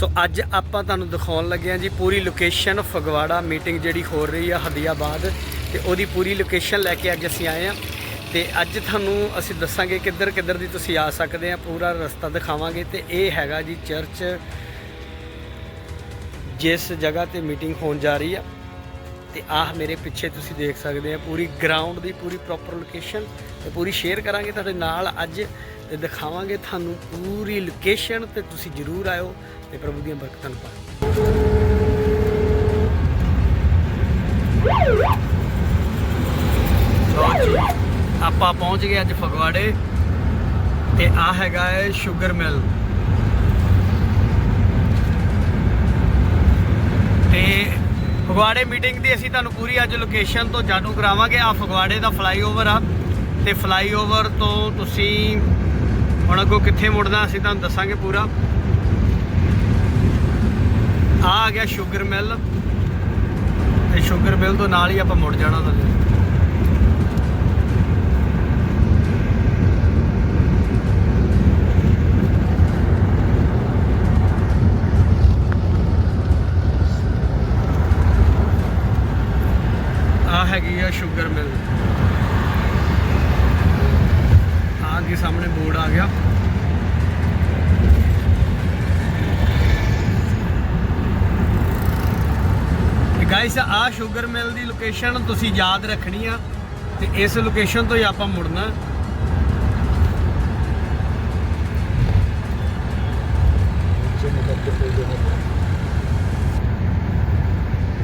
ਸੋ ਅੱਜ ਆਪਾਂ ਤੁਹਾਨੂੰ ਦਿਖਾਉਣ ਲੱਗੇ ਹਾਂ ਜੀ ਪੂਰੀ ਲੋਕੇਸ਼ਨ ਫਗਵਾੜਾ ਮੀਟਿੰਗ ਜਿਹੜੀ ਹੋ ਰਹੀ ਆ ਹਦੀਆਬਾਦ ਤੇ ਉਹਦੀ ਪੂਰੀ ਲੋਕੇਸ਼ਨ ਲੈ ਕੇ ਅੱਜ ਅਸੀਂ ਆਏ ਆ ਤੇ ਅੱਜ ਤੁਹਾਨੂੰ ਅਸੀਂ ਦੱਸਾਂਗੇ ਕਿੱਧਰ ਕਿੱਧਰ ਦੀ ਤੁਸੀਂ ਆ ਸਕਦੇ ਆ ਪੂਰਾ ਰਸਤਾ ਦਿਖਾਵਾਂਗੇ ਤੇ ਇਹ ਹੈਗਾ ਜੀ ਚਰਚ ਜਿਸ ਜਗ੍ਹਾ ਤੇ ਮੀਟਿੰਗ ਹੋਣ ਜਾ ਰਹੀ ਆ। ਤੇ ਆਹ ਮੇਰੇ ਪਿੱਛੇ ਤੁਸੀਂ ਦੇਖ ਸਕਦੇ ਆ, ਪੂਰੀ ਗਰਾਊਂਡ ਦੀ ਪੂਰੀ ਪ੍ਰੋਪਰ ਲੋਕੇਸ਼ਨ ਤੇ ਪੂਰੀ ਸ਼ੇਅਰ ਕਰਾਂਗੇ ਤੁਹਾਡੇ ਨਾਲ ਅੱਜ ਤੇ ਦਿਖਾਵਾਂਗੇ ਤੁਹਾਨੂੰ ਪੂਰੀ ਲੋਕੇਸ਼ਨ ਤੇ ਤੁਸੀਂ ਜਰੂਰ ਆਇਓ ਤੇ ਪ੍ਰਭੂ ਦੀਆਂ ਬਰਕਤਾਂ ਪਾਓ ਆਪਾਂ ਪਹੁੰਚ ਗਏ ਅੱਜ ਫਗਵਾੜੇ ਤੇ ਆ ਹੈਗਾ ਹੈ ਸ਼ੂਗਰ ਮਿਲ ਤੇ ਫਗਵਾੜੇ ਮੀਟਿੰਗ ਦੀ ਅਸੀਂ ਤੁਹਾਨੂੰ ਪੂਰੀ ਅੱਜ ਲੋਕੇਸ਼ਨ ਤੋਂ ਜਾਣੂ ਕਰਾਵਾਂਗੇ। ਆ ਫਗਵਾੜੇ ਦਾ ਫਲਾਈਓਵਰ ਆ। ਤੇ ਫਲਾਈਓਵਰ ਤੋਂ ਤੁਸੀਂ ਹੁਣ ਅੱਗੋਂ ਕਿੱਥੇ ਮੁੜਨਾ ਅਸੀਂ ਤੁਹਾਨੂੰ ਦੱਸਾਂਗੇ ਪੂਰਾ। ਆ ਆ ਗਿਆ ਸ਼ੂਗਰ ਮਿਲ ਤੇ ਸ਼ੂਗਰ ਮਿਲ ਤੋਂ ਨਾਲ ਹੀ ਆਪਾਂ ਮੁੜ ਜਾਣਾ ਤੁਹਾਨੂੰ ਆ ਹੈਗੀ ਆ ਸ਼ੂਗਰ ਮਿਲ। ਆ ਅੱਗੇ ਸਾਹਮਣੇ ਬੋਰਡ ਆ ਗਿਆ। ਗਾਇਸ ਆ ਸ਼ੂਗਰ ਮਿਲ ਦੀ ਲੋਕੇਸ਼ਨ ਤੁਸੀਂ ਯਾਦ ਰੱਖਣੀ ਆ ਤੇ ਇਸ ਲੋਕੇਸ਼ਨ ਤੋਂ ਹੀ ਆਪਾਂ ਮੁੜਨਾ।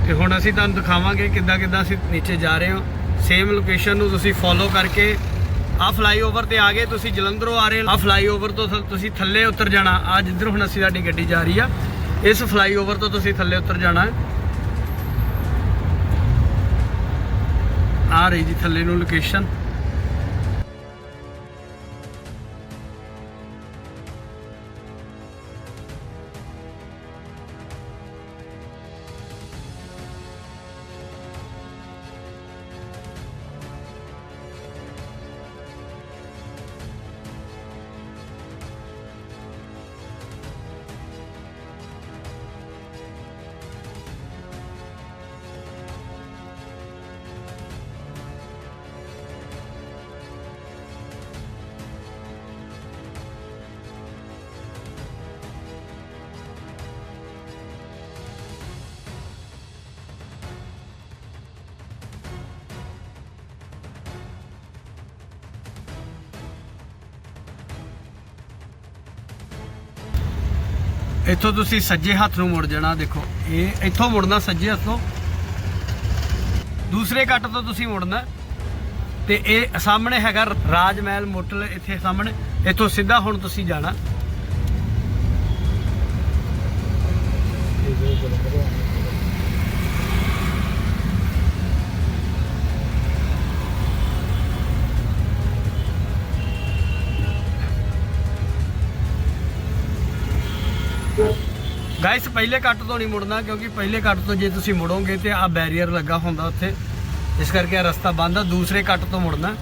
ਤੇ ਹੁਣ ਅਸੀਂ ਤੁਹਾਨੂੰ ਦਿਖਾਵਾਂਗੇ ਕਿੱਦਾਂ ਕਿੱਦਾਂ ਅਸੀਂ ਨੀਚੇ ਜਾ ਰਹੇ ਹਾਂ। ਸੇਮ ਲੋਕੇਸ਼ਨ ਨੂੰ ਤੁਸੀਂ ਫੋਲੋ ਕਰਕੇ ਆ ਫਲਾਈਓਵਰ ਤੇ ਆ ਗਏ, ਤੁਸੀਂ ਜਲੰਧਰੋਂ ਆ ਰਹੇ ਆ ਫਲਾਈਓਵਰ ਤੋਂ ਤੁਸੀਂ ਥੱਲੇ ਉਤਰ ਜਾਣਾ। ਆ ਜਿੱਧਰ ਹੁਣ ਅਸੀਂ ਸਾਡੀ ਗੱਡੀ ਜਾ ਰਹੀ ਆ, ਇਸ ਫਲਾਈਓਵਰ ਤੋਂ ਤੁਸੀਂ ਥੱਲੇ ਉਤਰ ਜਾਣਾ। ਆ ਰਹੀ ਜੀ ਥੱਲੇ ਨੂੰ ਲੋਕੇਸ਼ਨ ਇੱਥੋਂ ਤੁਸੀਂ ਸੱਜੇ ਹੱਥ ਨੂੰ ਮੁੜ ਜਾਣਾ, ਦੇਖੋ। ਇਹ ਇੱਥੋਂ ਮੁੜਨਾ ਸੱਜੇ ਹੱਥ। ਤੋਂ ਦੂਸਰੇ ਕੱਟ ਤੋਂ ਤੁਸੀਂ ਮੁੜਨਾ। ਤੇ ਇਹ ਸਾਹਮਣੇ ਹੈਗਾ ਰਾਜ ਮਹਿਲ ਮੋਟਲ, ਇੱਥੇ ਸਾਹਮਣੇ। ਇੱਥੋਂ ਸਿੱਧਾ ਹੁਣ ਤੁਸੀਂ ਜਾਣਾ। ਗਾਇਸ ਪਹਿਲੇ ਕੱਟ ਤੋਂ ਨਹੀਂ ਮੁੜਨਾ, ਕਿਉਂਕਿ ਪਹਿਲੇ ਕੱਟ ਤੋਂ ਜੇ ਤੁਸੀਂ ਮੁੜੋਗੇ ਤੇ ਆ ਬੈਰੀਅਰ ਲੱਗਾ ਹੁੰਦਾ ਉੱਥੇ। ਇਸ ਕਰਕੇ ਆ ਰਸਤਾ ਬੰਦ ਆ, ਦੂਸਰੇ ਕੱਟ ਤੋਂ ਮੁੜਨਾ।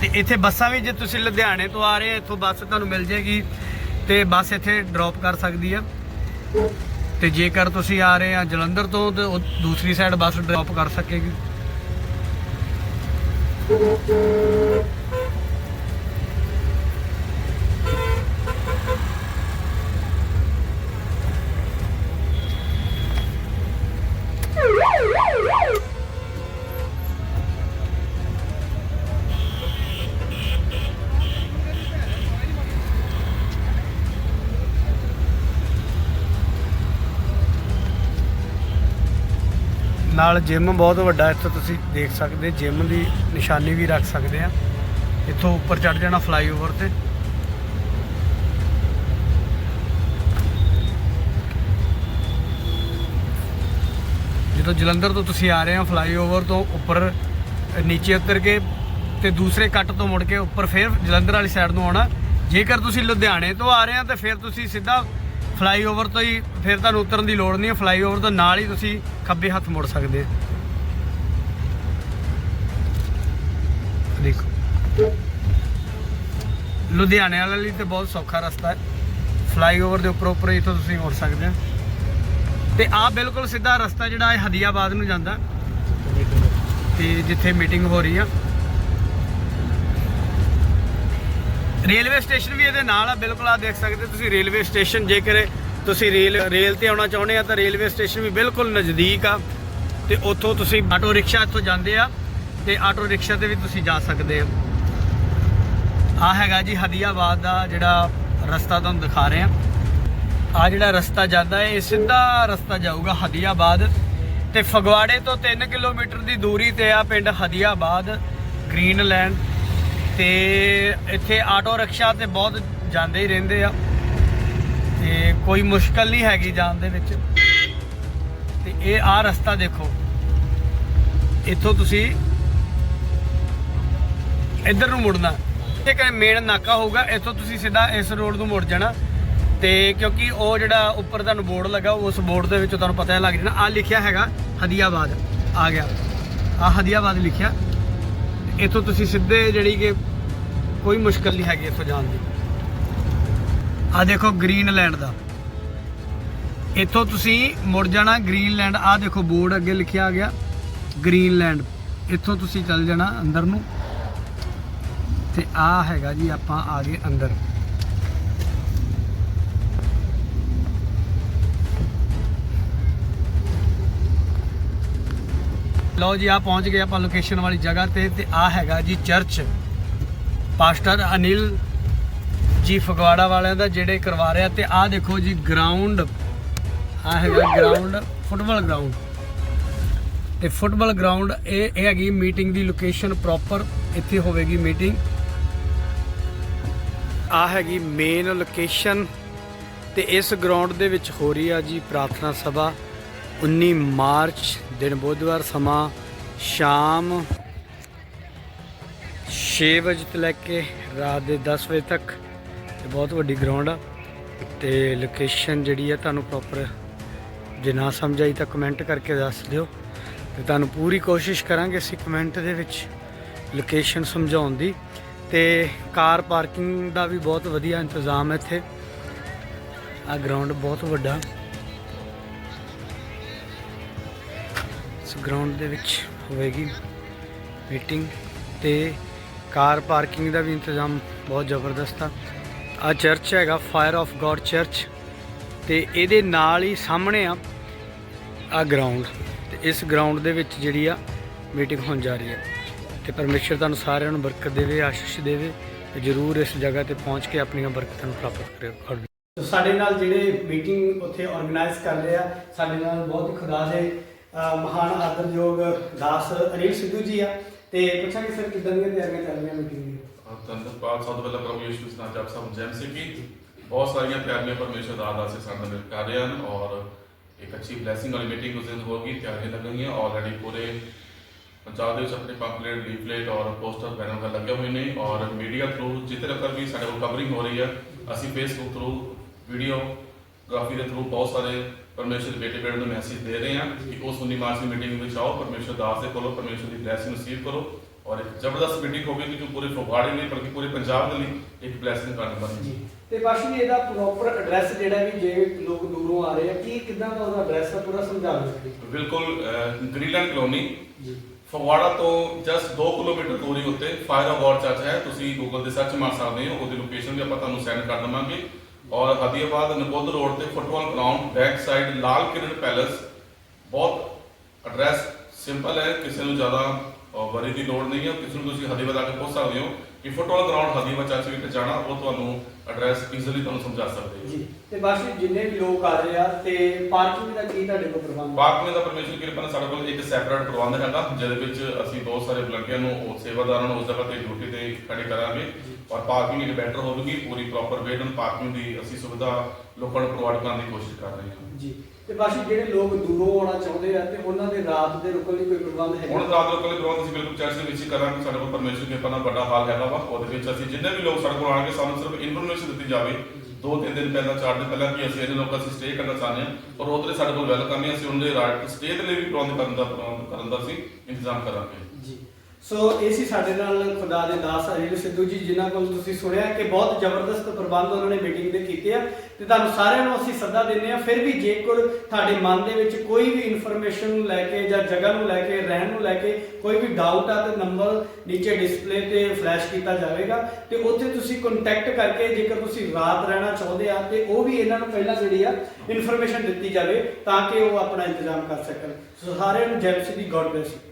ਤੇ ਇੱਥੇ ਬੱਸਾਂ ਵੀ ਜੇ ਤੁਸੀਂ ਲੁਧਿਆਣੇ ਤੋਂ ਆ ਰਹੇ ਆ ਇੱਥੋਂ ਬੱਸ ਤੁਹਾਨੂੰ ਮਿਲ ਜੇਗੀ ਤੇ ਬੱਸ ਇੱਥੇ ਡ੍ਰੌਪ ਕਰ ਸਕਦੀ ਆ। ਤੇ ਜੇਕਰ ਤੁਸੀਂ ਆ ਰਹੇ ਆ ਜਲੰਧਰ ਤੋਂ, ਤੇ ਦੂਸਰੀ ਸਾਈਡ ਬੱਸ ਡ੍ਰੌਪ ਕਰ ਸਕੇਗੀ। ਨਾਲ ਜਿਮ ਬਹੁਤ ਵੱਡਾ ਇੱਥੇ ਤੁਸੀਂ ਦੇਖ ਸਕਦੇ ਜਿਮ ਦੀ ਨਿਸ਼ਾਨੀ ਵੀ ਰੱਖ ਸਕਦੇ ਆ। ਇੱਥੋਂ ਉੱਪਰ ਚੜ ਜਾਣਾ ਫਲਾਈਓਵਰ ਤੇ। ਜਦੋਂ ਜਲੰਧਰ ਤੋਂ ਤੁਸੀਂ ਆ ਰਹੇ ਹੋ ਫਲਾਈਓਵਰ ਤੋਂ ਉੱਪਰ, ਨੀਚੇ ਉਤਰ ਕੇ ਤੇ ਦੂਸਰੇ ਕੱਟ ਤੋਂ ਮੁੜ ਕੇ ਉੱਪਰ ਫਿਰ ਜਲੰਧਰ ਵਾਲੀ ਸਾਈਡ ਨੂੰ ਆਉਣਾ। ਜੇਕਰ ਤੁਸੀਂ ਲੁਧਿਆਣੇ ਤੋਂ ਆ ਰਹੇ ਆ, ਤਾਂ ਫਿਰ ਤੁਸੀਂ ਸਿੱਧਾ ਫਲਾਈਓਵਰ ਤੋਂ ਹੀ ਫਿਰ ਤੁਹਾਨੂੰ ਉਤਰਨ ਦੀ ਲੋੜ ਨਹੀਂ ਹੈ। ਫਲਾਈਓਵਰ ਤੋਂ ਨਾਲ ਹੀ ਤੁਸੀਂ ਖੱਬੇ ਹੱਥ ਮੁੜ ਸਕਦੇ ਆ ਦੇਖੋ। ਲੁਧਿਆਣੇ ਵਾਲੇ ਲਈ ਤੇ ਬਹੁਤ ਸੌਖਾ ਰਸਤਾ ਹੈ। ਫਲਾਈਓਵਰ ਦੇ ਉੱਪਰ ਉੱਪਰ ਇੱਥੋਂ ਤੁਸੀਂ ਮੁੜ ਸਕਦੇ ਆ ਤੇ ਆ ਬਿਲਕੁਲ ਸਿੱਧਾ ਰਸਤਾ ਜਿਹੜਾ ਹੈ ਹਦੀਆਬਾਦ ਨੂੰ ਜਾਂਦਾ। ਤੇ ਜਿੱਥੇ ਮੀਟਿੰਗ ਹੋ ਰਹੀ ਆ। ਰੇਲਵੇ ਸਟੇਸ਼ਨ ਵੀ ਇਹਦੇ ਨਾਲ ਆ, ਬਿਲਕੁਲ ਆ ਦੇਖ ਸਕਦੇ ਤੁਸੀਂ, ਰੇਲਵੇ ਸਟੇਸ਼ਨ ਜੇਕਰ ਤੁਸੀਂ ਰੇਲ ਰੇਲ ਤੇ ਆਉਣਾ ਚਾਹੁੰਦੇ ਆ ਤਾਂ ਰੇਲਵੇ ਸਟੇਸ਼ਨ ਵੀ ਬਿਲਕੁਲ ਨਜ਼ਦੀਕ ਆ ਤੇ ਉੱਥੋਂ ਤੁਸੀਂ ਆਟੋ ਰਿਕਸ਼ਾ ਇੱਥੋਂ ਜਾਂਦੇ ਆ ਤੇ ਆਟੋ ਰਿਕਸ਼ਾ ਤੇ ਵੀ ਤੁਸੀਂ ਜਾ ਸਕਦੇ ਆ। ਆ ਹੈਗਾ ਜੀ ਹਦੀਆਬਾਦ ਦਾ ਜਿਹੜਾ ਰਸਤਾ ਤੁਹਾਨੂੰ ਦਿਖਾ ਰਹੇ ਆ। ਆ ਜਿਹੜਾ ਰਸਤਾ ਜਾਂਦਾ ਹੈ ਇਹ ਸਿੱਧਾ ਰਸਤਾ ਜਾਊਗਾ ਹਦੀਆਬਾਦ ਤੇ ਫਗਵਾੜੇ ਤੋਂ 3 ਕਿਲੋਮੀਟਰ ਦੀ ਦੂਰੀ ਤੇ ਆ ਪਿੰਡ ਹਦੀਆਬਾਦ, ਗ੍ਰੀਨਲੈਂਡ ਤੇ ਇੱਥੇ ਆਟੋ ਰਿਕਸ਼ਾ ਤੇ ਬਹੁਤ ਜਾਂਦੇ ਹੀ ਰਹਿੰਦੇ ਆ। ਤੇ ਕੋਈ ਮੁਸ਼ਕਲ ਨਹੀਂ ਹੈਗੀ ਜਾਣ ਦੇ ਵਿੱਚ। ਤੇ ਇਹ ਆ ਰਸਤਾ ਦੇਖੋ। ਇੱਥੋਂ ਤੁਸੀਂ ਇੱਧਰ ਨੂੰ ਮੁੜਨਾ। ਇੱਕ ਮੇਨ ਨਾਕਾ ਹੋਊਗਾ, ਇੱਥੋਂ ਤੁਸੀਂ ਸਿੱਧਾ ਇਸ ਰੋਡ ਨੂੰ ਮੁੜ ਜਾਣਾ। ਤੇ ਕਿਉਂਕਿ ਉਹ ਜਿਹੜਾ ਉੱਪਰ ਤੁਹਾਨੂੰ ਬੋਰਡ ਲੱਗਾ, ਉਸ ਬੋਰਡ ਦੇ ਵਿੱਚ ਤੁਹਾਨੂੰ ਪਤਾ ਲੱਗ ਜਾਣਾ। ਆ ਲਿਖਿਆ ਹੈਗਾ ਹਦੀਆਬਾਦ। ਆ ਗਿਆ। ਆ ਹਦੀਆਬਾਦ ਲਿਖਿਆ। ਇੱਥੋਂ ਤੁਸੀਂ ਸਿੱਧੇ ਜਿਹੜੀ ਕਿ ਕੋਈ ਮੁਸ਼ਕਲ ਨਹੀਂ ਹੈਗੀ ਇੱਥੋਂ ਜਾਣ ਦੀ। ਆ ਦੇਖੋ ਗ੍ਰੀਨਲੈਂਡ ਦਾ। ਇੱਥੋਂ ਤੁਸੀਂ ਮੁੜ ਜਾਣਾ ਗ੍ਰੀਨਲੈਂਡ। ਆ ਦੇਖੋ ਬੋਰਡ ਅੱਗੇ ਲਿਖਿਆ ਗਿਆ, ਗ੍ਰੀਨਲੈਂਡ। ਇੱਥੋਂ ਤੁਸੀਂ ਚੱਲ ਜਾਣਾ ਅੰਦਰ ਨੂੰ। ਤੇ ਆ ਹੈਗਾ ਜੀ ਆਪਾਂ ਆ ਗਏ ਅੰਦਰ। ਲਓ ਜੀ ਆ ਪਹੁੰਚ ਗਏ ਆਪਾਂ ਲੋਕੇਸ਼ਨ ਵਾਲੀ ਜਗ੍ਹਾ ਤੇ ਤੇ ਆ ਹੈਗਾ ਜੀ ਚਰਚ ਪਾਸਟਰ ਅਨਿਲ ਜੀ ਫਗਵਾੜਾ ਵਾਲਿਆਂ ਦਾ ਜਿਹੜੇ ਕਰਵਾ ਰਿਹਾ ਤੇ ਆ ਦੇਖੋ ਜੀ ਗਰਾਊਂਡ ਆ ਹੈਗਾ ਗਰਾਊਂਡ ਫੁੱਟਬਾਲ ਗਰਾਊਂਡ ਤੇ ਫੁੱਟਬਾਲ ਗਰਾਊਂਡ ਇਹ ਇਹ ਹੈਗੀ ਮੀਟਿੰਗ ਦੀ ਲੋਕੇਸ਼ਨ ਪ੍ਰੋਪਰ ਇੱਥੇ ਹੋਵੇਗੀ ਮੀਟਿੰਗ ਆ ਹੈਗੀ ਮੇਨ ਲੋਕੇਸ਼ਨ ਤੇ ਇਸ ਗਰਾਊਂਡ ਦੇ ਵਿੱਚ ਹੋ ਰਹੀ ਆ ਜੀ ਪ੍ਰਾਰਥਨਾ ਸਭਾ 19 ਮਾਰਚ ਦਿਨ ਬੁੱਧਵਾਰ ਸਮਾਂ ਸ਼ਾਮ 6 ਵਜੇ ਤੋਂ ਲੈ ਕੇ ਰਾਤ ਦੇ 10 ਵਜੇ ਤੱਕ। ਤੇ ਬਹੁਤ ਵੱਡੀ ਗਰਾਊਂਡ ਆ। ਤੇ ਲੋਕੇਸ਼ਨ ਜਿਹੜੀ ਆ ਤੁਹਾਨੂੰ ਪ੍ਰੋਪਰ ਜੇ ਨਾ ਸਮਝ ਆਈ ਤਾਂ ਕਮੈਂਟ ਕਰਕੇ ਦੱਸ ਦਿਓ। ਤੇ ਤੁਹਾਨੂੰ ਪੂਰੀ ਕੋਸ਼ਿਸ਼ ਕਰਾਂਗੇ ਅਸੀਂ ਕਮੈਂਟ ਦੇ ਵਿੱਚ ਲੋਕੇਸ਼ਨ ਸਮਝਾਉਣ ਦੀ। ਤੇ ਕਾਰ ਪਾਰਕਿੰਗ ਦਾ ਵੀ ਬਹੁਤ ਵਧੀਆ ਇੰਤਜ਼ਾਮ ਹੈ ਇੱਥੇ। ਆ ਗਰਾਊਂਡ ਬਹੁਤ ਵੱਡਾ। ਗਰਾਊਂਡ ਦੇ ਵਿੱਚ ਹੋਵੇਗੀ ਮੀਟਿੰਗ ਤੇ ਕਾਰ ਪਾਰਕਿੰਗ ਦਾ ਵੀ ਇੰਤਜ਼ਾਮ ਬਹੁਤ ਜ਼ਬਰਦਸਤ ਆ। ਆ ਚਰਚ ਹੈਗਾ ਫਾਇਰ ਆਫ ਗੋਡ ਚਰਚ ਤੇ ਇਹਦੇ ਨਾਲ ਹੀ ਸਾਹਮਣੇ ਆ ਆ ਗਰਾਊਂਡ ਤੇ ਇਸ ਗਰਾਊਂਡ ਦੇ ਵਿੱਚ ਜਿਹੜੀ ਆ ਮੀਟਿੰਗ ਹੋਣ ਜਾ ਰਹੀ ਹੈ। ਤੇ ਪਰਮੇਸ਼ਰ ਤੁਹਾਨੂੰ ਸਾਰਿਆਂ ਨੂੰ ਬਰਕਤ ਦੇਵੇ, ਆਸ਼ੀਸ਼ ਦੇਵੇ ਤੇ ਜਰੂਰ ਇਸ ਜਗ੍ਹਾ ਤੇ ਪਹੁੰਚ ਕੇ ਆਪਣੀਆਂ ਬਰਕਤਾਂ ਨੂੰ ਪ੍ਰਾਪਤ ਕਰਿਓ ਸਾਡੇ ਨਾਲ ਜਿਹੜੇ ਮੀਟਿੰਗ ਉੱਥੇ ਆਰਗੇਨਾਈਜ਼ ਕਰ ਰਹੇ ਆ, ਸਾਡੇ ਨਾਲ ਬਹੁਤ ਹੀ ਖੁਦਾ ਦੇ ਮਹਾਨ ਆਦਰਯੋਗ ਦਾਸ ਅਨਿਲ ਸਿੱਧੂ ਜੀ ਆ। ਤੇ ਪੁੱਛਾਂਗੇ ਸਰ ਕਿਦਾਂ ਦੀਆਂ ਤਿਆਰੀਆਂ ਚੱਲ ਰਹੀਆਂ ਮੀਟਿੰਗ ਦੀਆਂ? ਧੰਨਵਾਦ। ਸਭ ਤੋਂ ਪਹਿਲਾਂ ਪ੍ਰਭੂ ਯਿਸੂ ਦੇ ਨਾਮ 'ਚ ਸਭ ਜੈਮ ਸਿੰਘ ਬਹੁਤ ਸਾਰੀਆਂ ਪਿਆਰੀਆਂ ਪਰਮੇਸ਼ਰ ਦਾ ਆਦਾਸ ਸਾਡੇ ਨਾਲ ਮਿਲ ਕਰ ਰਹੇ ਹਨ ਔਰ ਇੱਕ ਅੱਛੀ ਬਲੇਸਿੰਗ ਵਾਲੀ ਮੀਟਿੰਗ ਉਸ ਦਿਨ ਹੋਗੀ ਤਿਆਰੀਆਂ ਲੱਗਣਗੀਆਂ। ਆਲਰੇਡੀ ਪੂਰੇ ਪੰਜਾਬ ਦੇ ਵਿੱਚ ਆਪਣੇ ਪੰਪਲੇਟ ਲੀਫਲੇਟ ਔਰ ਪੋਸਟਰ ਬੈਨਰ ਵਗੈਰਾ ਲੱਗੇ ਹੋਏ ਨੇ ਔਰ ਮੀਡੀਆ ਥਰੂ ਜਿੱਥੇ ਤੱਕ ਵੀ ਸਾਡੇ ਕੋਲ ਕਵਰਿੰਗ ਹੋ ਰਹੀ ਹੈ ਅਸੀਂ ਫੇਸਬੁੱਕ ਥਰੂ ਵੀਡੀਓ ਗ੍ਰਾਫੀ ਦੇ ਥਰੂ ਬਹੁਤ ਸਾਰੇ ਪਰਮੇਸ਼ਰ ਦੇ ਬੇਟੇ ਬੇਟੇ ਨੂੰ ਮੈਸੇਜ ਦੇ ਰਹੇ ਹਾਂ ਕਿ ਉਸ 19 ਮਾਰਚ ਦੀ ਮੀਟਿੰਗ ਵਿੱਚ ਆਓ ਪਰਮੇਸ਼ਰ ਦਾਸ ਦੇ ਕੋਲੋਂ ਪਰਮੇਸ਼ਰ ਦੀ ਬਲੇਸਿੰਗ ਰਿਸੀਵ ਕਰੋ ਔਰ ਇੱਕ ਜ਼ਬਰਦਸਤ ਮੀਟਿੰਗ ਹੋਵੇਗੀ ਜੋ ਪੂਰੇ ਫਗਵਾੜੇ ਲਈ ਬਲਕਿ ਪੂਰੇ ਪੰਜਾਬ ਦੇ ਲਈ ਇੱਕ ਬਲੇਸਿੰਗ ਕਰਨ ਵਾਲੀ ਜੀ ਤੇ ਬਾਕੀ ਇਹਦਾ ਪ੍ਰੋਪਰ ਐਡਰੈਸ ਜਿਹੜਾ ਵੀ ਜੇ ਲੋਕ ਦੂਰੋਂ ਆ ਰਹੇ ਆ ਕੀ ਕਿਦਾਂ ਦਾ ਉਹਦਾ ਐਡਰੈਸ ਹੈ ਪੂਰਾ ਸਮਝਾ ਦਿਓ ਬਿਲਕੁਲ ਗ੍ਰੀਨਲੈਂਡ ਕਲੋਨੀ ਜੀ। ਫਗਵਾੜਾ ਤੋਂ ਜਸਟ 2 ਕਿਲੋਮੀਟਰ ਦੂਰੀ ਉੱਤੇ ਫਾਇਰ ਅਵਾਰਡ ਚਰਚ ਹੈ ਤੁਸੀਂ ਗੂਗਲ ਤੇ ਸਰਚ ਮਾਰ ਸਕਦੇ ਹੋ ਉਹਦੀ ਲੋਕੇਸ਼ਨ ਵੀ ਆਪਾਂ ਤੁਹਾਨੂੰ ਸੈਂਡ ਕਰ ਦਵਾਂਗੇ। ਔਰ ਹਦੀਆਬਾਦ ਨਕੋਦ ਰੋਡ ਤੇ football ground back side Lal Kiran palace ਬਹੁਤ ਐਡਰੈਸ ਸਿੰਪਲ ਹੈ ਕਿਸੇ ਨੂੰ ਜ਼ਿਆਦਾ ਵਰੀ ਦੀ ਲੋੜ ਨਹੀਂ ਹੈ ਕਿਸੇ ਨੂੰ ਤੁਸੀਂ ਹਦੀਆਬਾਦ ਆ ਕੇ ਪਹੁੰਚ ਸਕਦੇ ਹੋ ਕਿ ਫੁੱਟਬਾਲ ਗਰਾਊਂਡ ਹਦੀਆਬਾਦ ਚਰਚ ਵਿਖੇ ਜਾਣਾ ਉਹ ਤੁਹਾਨੂੰ ਐਡਰੈਸ ਈਜ਼ੀਲੀ ਤੁਹਾਨੂੰ ਸਮਝਾ ਸਕਦੇ ਜੀ ਤੇ ਬਾਕੀ ਜਿੰਨੇ ਵੀ ਲੋਕ ਆ ਰਹੇ ਆ ਤੇ ਪਾਰਕਿੰਗ ਦਾ ਕੀ ਤੁਹਾਡੇ ਕੋਲ ਪ੍ਰਬੰਧ? ਪਾਰਕਿੰਗ ਦਾ ਪਰਮੇਸ਼ਰ ਕਿਰਪਾ ਨਾਲ ਸਾਡੇ ਕੋਲ ਇੱਕ ਸੈਪਰੇਟ ਪ੍ਰਬੰਧ ਹੈਗਾ ਜਿਹਦੇ ਵਿੱਚ ਅਸੀਂ ਬਹੁਤ ਸਾਰੇ ਵਲੰਟੀਅਰ ਨੂੰ ਉਹ ਸੇਵਾਦਾਰਾਂ ਨੂੰ ਉਸ ਜਗ੍ਹਾ ਤੇ ਡਿਊਟੀ ਤੇ ਖੜੇ ਕਰਾਂਗੇ। ਔਰ ਪਾਰਕਿੰਗ ਇੱਕ ਬੈਟਰ ਹੋਵੇਗੀ ਪੂਰੀ ਪ੍ਰੋਪਰ ਵੇਡ ਨਾਲ ਪਾਰਕਿੰਗ ਦੀ ਅਸੀਂ ਸੁਵਿਧਾ ਲੋਕਾਂ ਨੂੰ ਪ੍ਰੋਵਾਈਡ ਕਰਨ ਦੀ ਕੋਸ਼ਿਸ਼ ਕਰ ਰਹੇ ਹਾਂ। ਜੀ। ਤੇ ਬਾਕੀ ਜਿਹੜੇ ਲੋਕ ਦੂਰੋਂ ਆਉਣਾ ਚਾਹੁੰਦੇ ਆ ਤੇ ਉਹਨਾਂ ਦੇ ਰਾਤ ਦੇ ਰੁਕਣ ਲਈ ਕੋਈ ਪ੍ਰਬੰਧ ਹੈ ਹੁਣ ਰਾਤ ਲੋਕਾਂ ਦੇ ਪ੍ਰਬੰਧ ਅਸੀਂ ਬਿਲਕੁਲ ਚਰਚ ਦੇ ਵਿੱਚ ਹੀ ਕਰਾਂਗੇ। ਸਾਡੇ ਕੋਲ ਪਰਮੇਸ਼ਰ ਕਿਰਪਾ ਨਾਲ ਵੱਡਾ ਹਾਲ ਹੈਗਾ ਵਾ। ਉਹਦੇ ਵਿੱਚ ਅਸੀਂ ਜਿੰਨੇ ਵੀ ਲੋਕ ਸਾਡੇ ਕੋਲ ਆਣਗੇ ਸਾਨੂੰ ਸਿਰਫ ਇਨਫੋਰਮੇਸ਼ਨ ਦਿੱਤੀ ਜਾਵੇ। ਦੋ ਤਿੰਨ ਦਿਨ ਪਹਿਲਾਂ ਚਾਰ ਦਿਨ ਪਹਿਲਾਂ ਕਿ ਅਸੀਂ ਇਹਦੇ ਲੋਕਾਂ ਅਸੀਂ ਸਟੇ ਕਰਨਾ ਚਾਹੁੰਦੇ ਹਾਂ। ਔਰ ਉਹਦੇ ਸਾਡੇ ਕੋਲ ਵੈਲਕਮ ਹੈ। ਅਸੀਂ ਉਹਨਾਂ ਦੇ ਰਾਈਟ ਸਟੇ ਦੇ ਲਈ ਵੀ ਪ੍ਰਬੰਧ ਕਰਨ ਦਾ ਪ੍ਰਬੰਧ ਕਰਨ ਦਾ ਅਸੀਂ ਇੰਤਜ਼ਾਮ ਕਰਾਂਗੇ। ਜੀ। ਸੋ ਇਹ ਸੀ ਸਾਡੇ ਨਾਲ ਖੁਦਾ ਦੇ ਦਾਸ ਅਜੀਤ ਸਿੱਧੂ ਜੀ, ਜਿਨ੍ਹਾਂ ਕੋਲ ਤੁਸੀਂ ਸੁਣਿਆ ਕਿ ਬਹੁਤ ਜ਼ਬਰਦਸਤ ਪ੍ਰਬੰਧ ਉਹਨਾਂ ਨੇ ਮੀਟਿੰਗ ਦੇ ਕੀਤੇ ਆ ਤੇ ਤੁਹਾਨੂੰ ਸਾਰਿਆਂ ਨੂੰ ਅਸੀਂ ਸੱਦਾ ਦਿੰਦੇ ਆ ਫਿਰ ਵੀ ਜੇਕਰ ਤੁਹਾਡੇ ਮਨ ਦੇ ਵਿੱਚ ਕੋਈ ਵੀ ਇਨਫੋਰਮੇਸ਼ਨ ਨੂੰ ਲੈ ਕੇ ਜਾਂ ਜਗ੍ਹਾ ਨੂੰ ਲੈ ਕੇ, ਰਹਿਣ ਨੂੰ ਲੈ ਕੇ ਕੋਈ ਵੀ ਡਾਊਟ ਆ ਤੇ ਨੰਬਰ ਨੀਚੇ ਡਿਸਪਲੇ ਤੇ ਫਲੈਸ਼ ਕੀਤਾ ਜਾਵੇਗਾ ਤੇ ਉੱਥੇ ਤੁਸੀਂ ਕੰਟੈਕਟ ਕਰਕੇ ਜੇਕਰ ਤੁਸੀਂ ਰਾਤ ਰਹਿਣਾ ਚਾਹੁੰਦੇ ਆ ਤੇ ਉਹ ਵੀ ਇਹਨਾਂ ਨੂੰ ਪਹਿਲਾਂ ਜਿਹੜੀ ਆ ਇਨਫੋਰਮੇਸ਼ਨ ਦਿੱਤੀ ਜਾਵੇ ਤਾਂ ਕਿ ਉਹ ਆਪਣਾ ਇੰਤਜ਼ਾਮ ਕਰ ਸਕਣ। ਸੋ ਸਾਰਿਆਂ ਨੂੰ ਜੈ ਮਸੀਹ ਦੀ ਗੋਡ ਬlesਸ